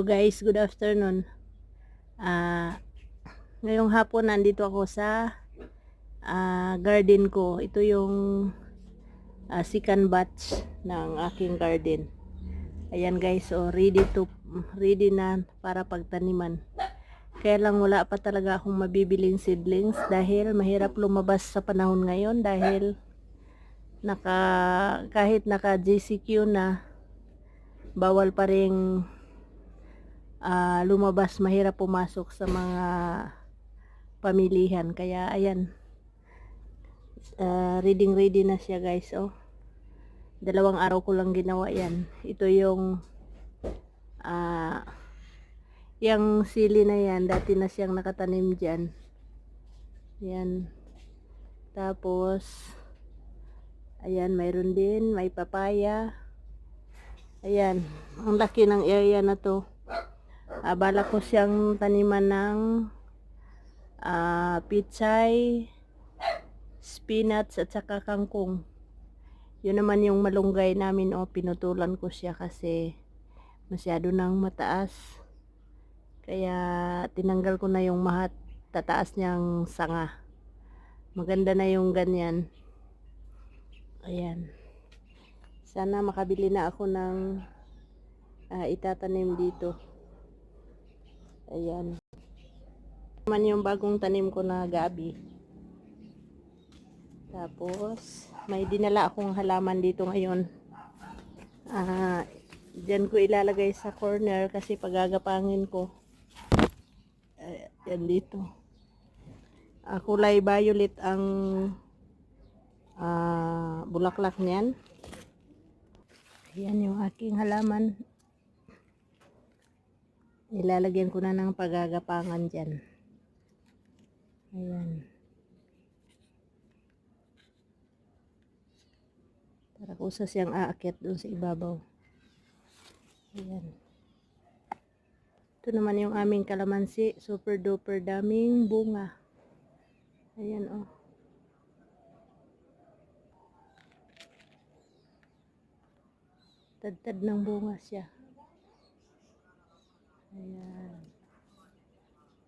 guys, good afternoon. Ah, ngayong hapon nandito ako sa ah, garden ko. Ito yung ah, second batch ng aking garden. Ayan guys, so ready to ready na para pagtaniman. Kaya lang wala pa talaga akong mabibiling seedlings dahil mahirap lumabas sa panahon ngayon dahil naka kahit naka GCQ na bawal pa ring ah, lumabas, mahirap pumasok sa mga pamilihan. Kaya ayan, ah, reading ready na siya guys. Oh. Dalawang araw ko lang ginawa yan. Ito yung ah, yung sili na yan, dati na siyang nakatanim dyan. Yan. Tapos, ayan, mayroon din, may papaya. Ayan, ang laki ng area na to. Ah, bala ko siyang taniman ng ah, pichay, spinach at saka kangkong. Yun naman yung malunggay namin o pinutulan ko siya kasi masyado nang mataas. Kaya tinanggal ko na yung mahat tataas niyang sanga. Maganda na yung ganyan. Ayan. Sana makabili na ako ng ah, itatanim dito. Ayan. Naman yung bagong tanim ko na gabi. Tapos, may dinala akong halaman dito ngayon. Ah, Diyan ko ilalagay sa corner kasi pagagapangin ko. Eh, yan dito. Ah, kulay violet ang ah, bulaklak niyan. Yan yung aking halaman. Ilalagyan ko na ng pagagapangan dyan. Ayan. Para kusa siyang aakyat doon sa ibabaw. Ayan. Ito naman yung aming kalamansi. Super duper daming bunga. Ayan oh. Tad-tad ng bunga siya. Ayan.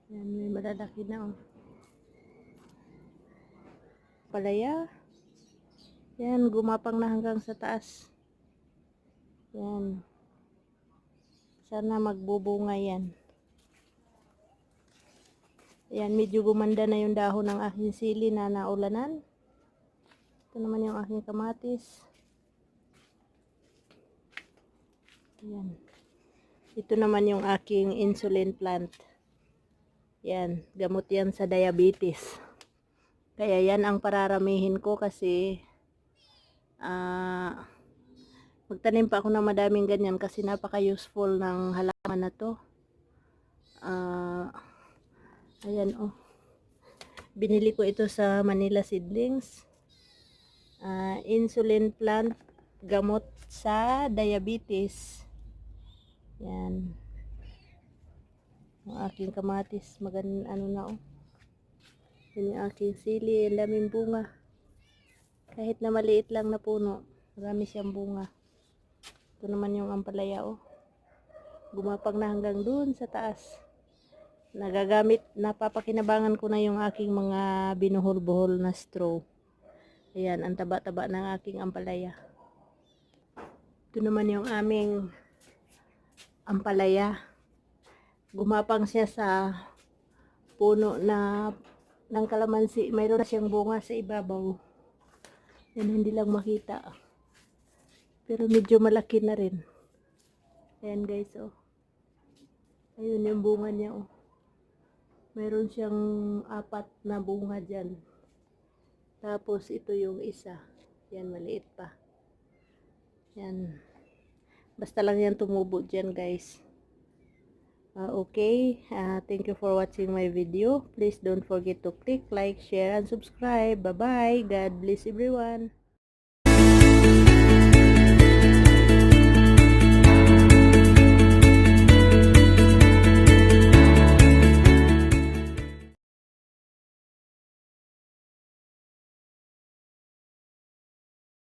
Ayan, may malalaki na oh. Palaya. Yan, gumapang na hanggang sa taas. Yan. Sana magbubunga yan. Yan, medyo gumanda na yung dahon ng aking sili na naulanan. Ito naman yung aking kamatis. Yan. Ito naman yung aking insulin plant. Yan, gamot yan sa diabetes. Kaya yan ang pararamihin ko kasi ah magtanim pa ako ng madaming ganyan kasi napaka useful ng halaman na to. Ah ayan oh. Binili ko ito sa Manila Seedlings. Ah, insulin plant gamot sa diabetes. Yan. Ang aking kamatis, maganda ano na oh. Yan yung aking sili, ang daming bunga. Kahit na maliit lang na puno, marami siyang bunga. Ito naman yung ampalaya oh. Gumapang na hanggang dun sa taas. Nagagamit, napapakinabangan ko na yung aking mga binuhol-buhol na straw. Ayan, ang taba-taba ng aking ampalaya. Ito naman yung aming ampalaya. Gumapang siya sa puno na ng kalamansi. Mayroon na siyang bunga sa ibabaw. Yan, hindi lang makita. Pero medyo malaki na rin. Ayan guys, oh. Ayun yung bunga niya, oh. Mayroon siyang apat na bunga dyan. Tapos, ito yung isa. Yan, maliit pa. Yan. Basta lang yan tumubo dyan, guys. Uh, okay, uh, thank you for watching my video. Please don't forget to click like, share, and subscribe. Bye-bye. God bless everyone.